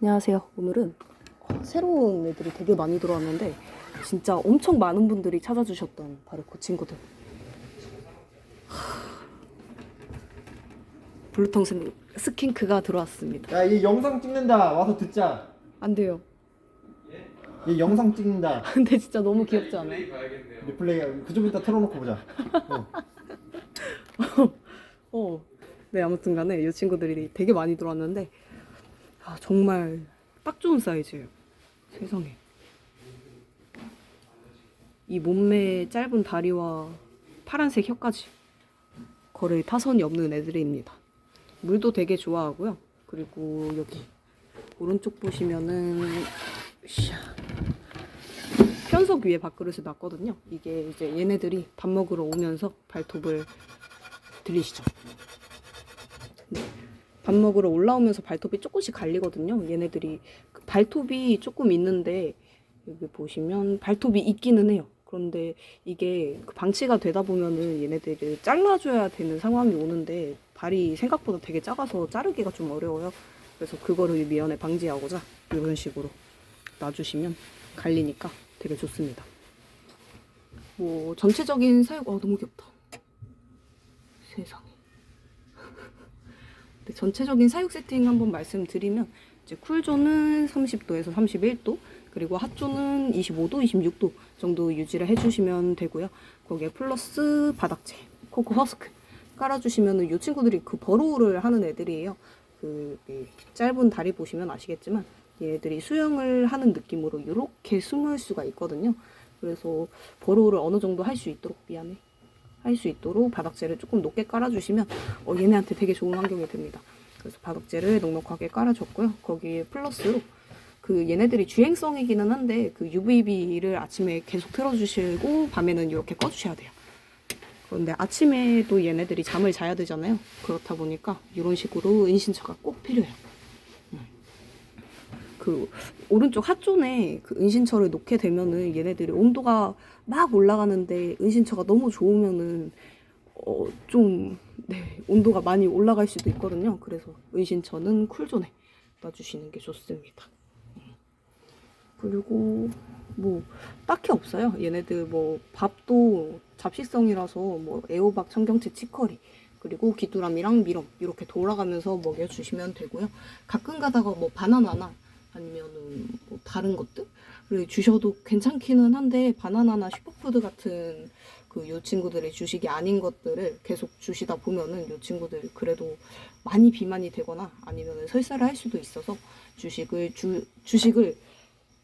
안녕하세요. 오늘은 어, 새로운 애들이 되게 많이 들어왔는데 진짜 엄청 많은 분들이 찾아주셨던 바로 그 친구들. 하, 블루텅 스- 스킨크가 들어왔습니다. 야, 얘 영상 찍는다. 와서 듣자. 안 돼요. 얘 영상 찍는다. 근데 진짜 너무 귀엽지 않아요? 리플레이 그좀 이따 틀어놓고 보자. 어. 어. 네, 아무튼 간에 이 친구들이 되게 많이 들어왔는데 아, 정말 딱 좋은 사이즈예요. 세상에. 이 몸매 짧은 다리와 파란색 혀까지 거의 타선이 없는 애들입니다. 물도 되게 좋아하고요. 그리고 여기 오른쪽 보시면은 샤. 편석 위에 밥그릇을 놨거든요. 이게 이제 얘네들이 밥 먹으러 오면서 발톱을 들리시죠? 네. 밥 먹으러 올라오면서 발톱이 조금씩 갈리거든요. 얘네들이 그 발톱이 조금 있는데 여기 보시면 발톱이 있기는 해요. 그런데 이게 그 방치가 되다 보면은 얘네들을 잘라줘야 되는 상황이 오는데 발이 생각보다 되게 작아서 자르기가 좀 어려워요. 그래서 그거를 미연에 방지하고자 이런 식으로 놔주시면 갈리니까 되게 좋습니다. 뭐 전체적인 사육 어 너무 귀엽다. 세상에. 네, 전체적인 사육 세팅 한번 말씀드리면 이제 쿨존은 30도에서 31도 그리고 핫존은 25도, 26도 정도 유지를 해주시면 되고요. 거기에 플러스 바닥재, 코코 허스크 깔아주시면 은 이 친구들이 그 버로우를 하는 애들이에요. 그이 짧은 다리 보시면 아시겠지만 얘들이 수영을 하는 느낌으로 이렇게 숨을 수가 있거든요. 그래서 버로우를 어느 정도 할 수 있도록 미안해. 할 수 있도록 바닥재를 조금 높게 깔아주시면 어, 얘네한테 되게 좋은 환경이 됩니다. 그래서 바닥재를 넉넉하게 깔아줬고요. 거기에 플러스로 그 얘네들이 주행성이기는 한데 그 UVB를 아침에 계속 틀어주시고 밤에는 이렇게 꺼주셔야 돼요. 그런데 아침에도 얘네들이 잠을 자야 되잖아요. 그렇다 보니까 이런 식으로 은신처가 꼭 필요해요. 음. 그 오른쪽 핫존에 그 은신처를 놓게 되면은 얘네들이 온도가 막 올라가는데 은신처가 너무 좋으면은 어 좀 네, 온도가 많이 올라갈 수도 있거든요. 그래서 은신처는 쿨존에 놔주시는 게 좋습니다. 음. 그리고 뭐 딱히 없어요. 얘네들 뭐 밥도 잡식성이라서 뭐 애호박, 청경채, 치커리 그리고 귀뚜라미랑 미럼 이렇게 돌아가면서 먹여주시면 되고요. 가끔 가다가 뭐 바나나나 다른 것들을 주셔도 괜찮기는 한데 바나나나 슈퍼푸드 같은 그 요 친구들의 주식이 아닌 것들을 계속 주시다 보면은 요 친구들 그래도 많이 비만이 되거나 아니면은 설사를 할 수도 있어서 주식을 주 주식을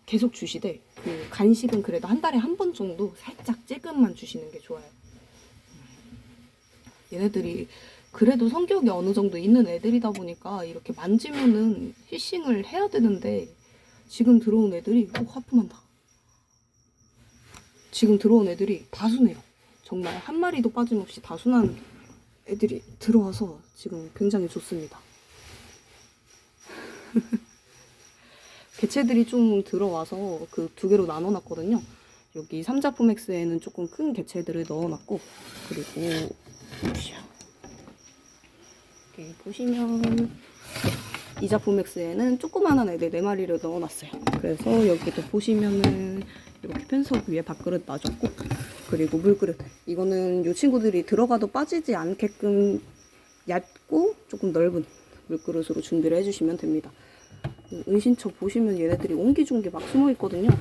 계속 주시되 그 간식은 그래도 한 달에 한 번 정도 살짝 찔끔만 주시는 게 좋아요. 얘네들이 그래도 성격이 어느 정도 있는 애들이다 보니까 이렇게 만지면은 히싱을 해야 되는데 지금 들어온 애들이 오 하품한다. 지금 들어온 애들이 다순해요. 정말 한 마리도 빠짐없이 다순한 애들이 들어와서 지금 굉장히 좋습니다. 개체들이 좀 들어와서 그 두 개로 나눠놨거든요. 여기 삼자포맥스에는 조금 큰 개체들을 넣어놨고 그리고 보시면 이자포맥스에는 조그만한 애들 네 마리를 넣어놨어요. 그래서 여기도 보시면은 이렇게 편석 위에 밥그릇 놔줬고 그리고 물그릇 이거는 이 친구들이 들어가도 빠지지 않게끔 얇고 조금 넓은 물그릇으로 준비를 해주시면 됩니다. 은신처 보시면 얘네들이 옹기종기 막 숨어 있거든요.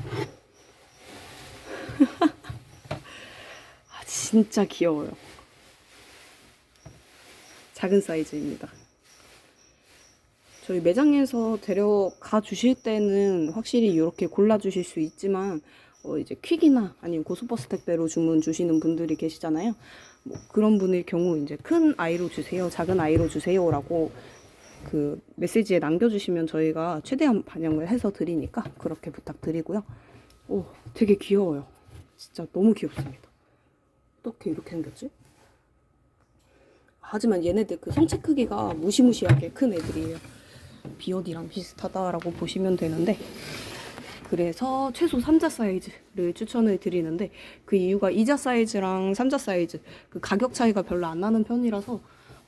아, 진짜 귀여워요. 작은 사이즈입니다. 저희 매장에서 데려가 주실 때는 확실히 이렇게 골라 주실 수 있지만 어 이제 퀵이나 아니면 고속버스 택배로 주문 주시는 분들이 계시잖아요. 뭐 그런 분의 경우 이제 큰 아이로 주세요, 작은 아이로 주세요라고 그 메시지에 남겨주시면 저희가 최대한 반영을 해서 드리니까 그렇게 부탁드리고요. 오, 되게 귀여워요. 진짜 너무 귀엽습니다. 어떻게 이렇게 생겼지? 하지만 얘네들 그 성체 크기가 무시무시하게 큰 애들이에요. 비어디랑 비슷하다라고 보시면 되는데 그래서 최소 3자 사이즈를 추천을 드리는데 그 이유가 2자 사이즈랑 3자 사이즈 그 가격 차이가 별로 안 나는 편이라서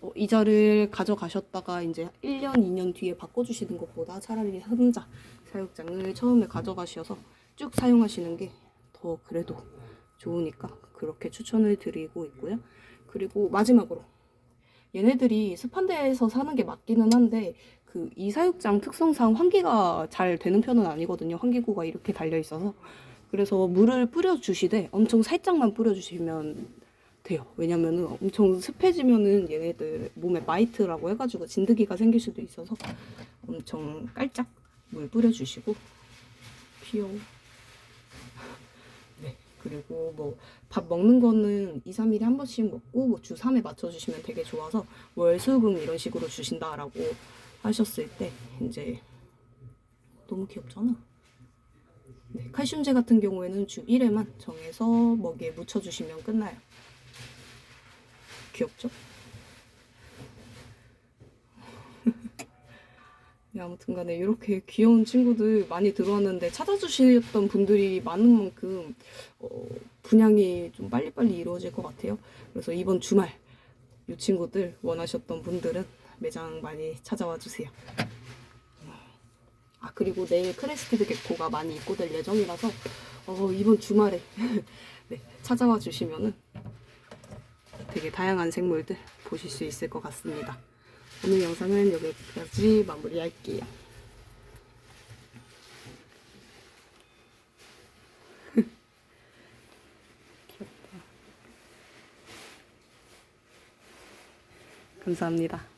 어, 이자를 가져가셨다가 이제 1년, 2년 뒤에 바꿔주시는 것보다 차라리 혼자 사육장을 처음에 가져가셔서 쭉 사용하시는 게 더 그래도 좋으니까 그렇게 추천을 드리고 있고요. 그리고 마지막으로 얘네들이 데에서 사는 게 맞기는 한데 그 이사육장 특성상 환기가 잘 되는 편은 아니거든요. 환기구가 이렇게 달려 있어서 그래서 물을 뿌려 주시되 엄청 살짝만 뿌려 주시면 돼요. 왜냐면은 엄청 습해지면은 얘네들 몸에 마이트라고 해가지고 진드기가 생길 수도 있어서 엄청 깔짝 물 뿌려 주시고 귀여워. 네. 그리고 뭐 밥 먹는 거는 2, 3일에 한 번씩 먹고 뭐 주 3회 맞춰주시면 되게 좋아서 월 수 금 이런 식으로 주신다라고 하셨을 때 이제 너무 귀엽잖아. 네, 칼슘제 같은 경우에는 주 1회만 정해서 먹이에 묻혀주시면 끝나요. 귀엽죠? 네, 아무튼 간에 이렇게 귀여운 친구들 많이 들어왔는데 찾아주셨던 분들이 많은 만큼 어, 분양이 좀 빨리빨리 이루어질 것 같아요. 그래서 이번 주말 이 친구들 원하셨던 분들은 매장 많이 찾아와 주세요. 아 그리고 내일 크레스티드 개코가 많이 입고될 예정이라서 어, 이번 주말에 네, 찾아와 주시면은 되게 다양한 생물들 보실 수 있을 것 같습니다. 오늘 영상은 여기까지 마무리할게요. 감사합니다.